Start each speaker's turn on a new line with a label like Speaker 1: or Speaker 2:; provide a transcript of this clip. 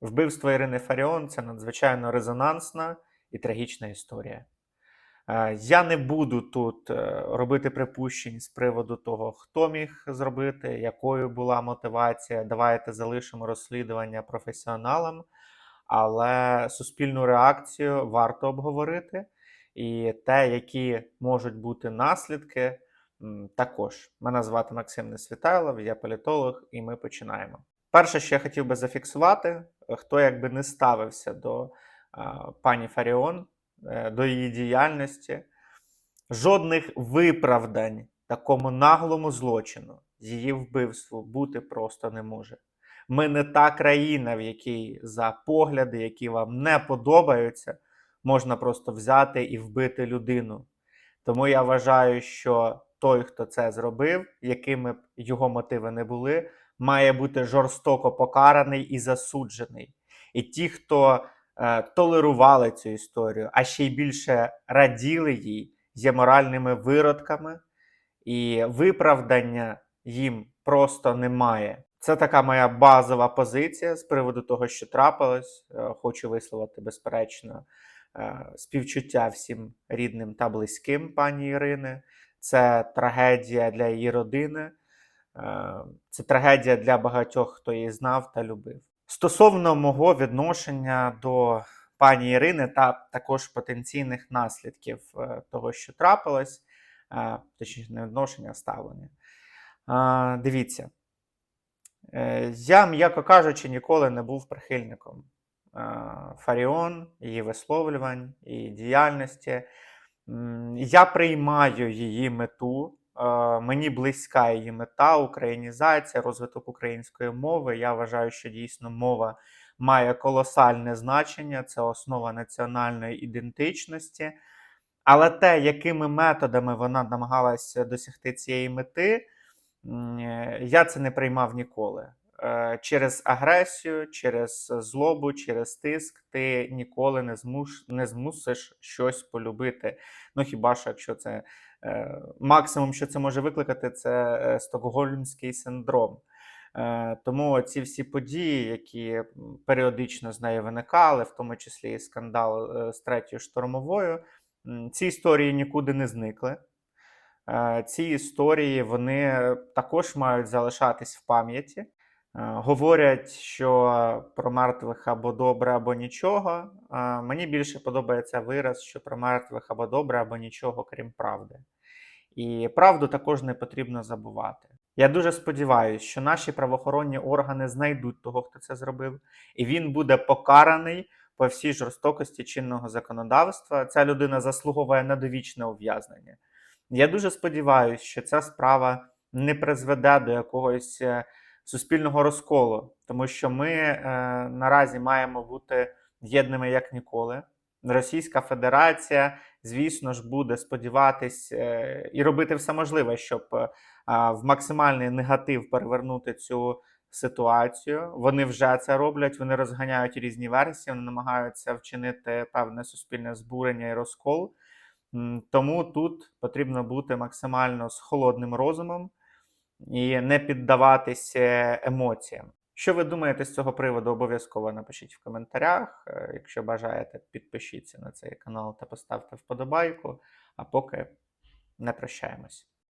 Speaker 1: Вбивство Ірини Фаріон це надзвичайно резонансна і трагічна історія. Е, Я не буду тут е, робити припущень з приводу того, хто міг зробити, якою була мотивація. Давайте залишимо розслідування професіоналам, але суспільну реакцію варто обговорити. І те, які можуть бути наслідки, також. Мене звати Максим Несвітайлов, я політолог, і ми починаємо. Перше, що я хотів би зафіксувати, хто якби не ставився до пані Фаріон, е, до її діяльності, жодних виправдань такому наглому злочину, її вбивству бути просто не може. Ми не та країна, в якій за погляди, які вам не подобаються, можна просто взяти і вбити людину. Тому я вважаю, що той, хто це зробив, якими б його мотиви не були, має бути жорстоко покараний і засуджений. І ті, хто е, толерували цю історію, а ще й більше раділи їй, є моральними виродками, і виправдання їм просто немає. Це така моя базова позиція з приводу того, що трапилось. Е, Хочу висловити безперечно е, співчуття всім рідним та близьким пані Ірини. Це трагедія для її родини, це трагедія для багатьох, хто її знав та любив. Стосовно мого відношення до пані Ірини та також потенційних наслідків е, того, що трапилось, е, точніше, не відношення, а ставлення. Е, Дивіться, Е, я, м'яко кажучи, ніколи не був прихильником е, Фаріон, її висловлювань, її діяльності. Я приймаю її мету. Е, Мені близька її мета українізація, розвиток української мови. Я вважаю, що дійсно мова має колосальне значення, це основа національної ідентичності. Але те, якими методами вона намагалася досягти цієї мети, е, я це не приймав ніколи. Е, Через агресію, через злобу, через тиск ти ніколи не, змуш, не змусиш щось полюбити. Ну хіба що якщо це е, максимум, що це може викликати, це е, стокгольмський синдром. Е, Тому ці всі події, які періодично з нею виникали, в тому числі і скандал е, з третьою штурмовою, ці історії нікуди не зникли. Е, Ці історії вони також мають залишатись в пам'яті. Е, Говорять, що про мертвих або добре, або нічого. Е, Мені більше подобається вираз, що про мертвих або добре, або нічого, крім правди. І правду також не потрібно забувати. Я дуже сподіваюся, що наші правоохоронні органи знайдуть того, хто це зробив, і він буде покараний по всій жорстокості чинного законодавства. Ця людина заслуговує на довічне ув'язнення. Я дуже сподіваюся, що ця справа не призведе до якогось е, суспільного розколу, тому що ми е, наразі маємо бути єдними як ніколи. Російська Федерація, звісно ж, буде сподіватись е, і робити все можливе, щоб е, в максимальний негатив перевернути цю ситуацію. Вони вже це роблять, вони розганяють різні версії, вони намагаються вчинити певне суспільне збурення і розкол. Тому тут потрібно бути максимально з холодним розумом і не піддаватися емоціям. Що ви думаєте з цього приводу? Обов'язково напишіть в коментарях. Е, Якщо бажаєте, підпишіться на цей канал та поставте вподобайку. А поки не прощаємось.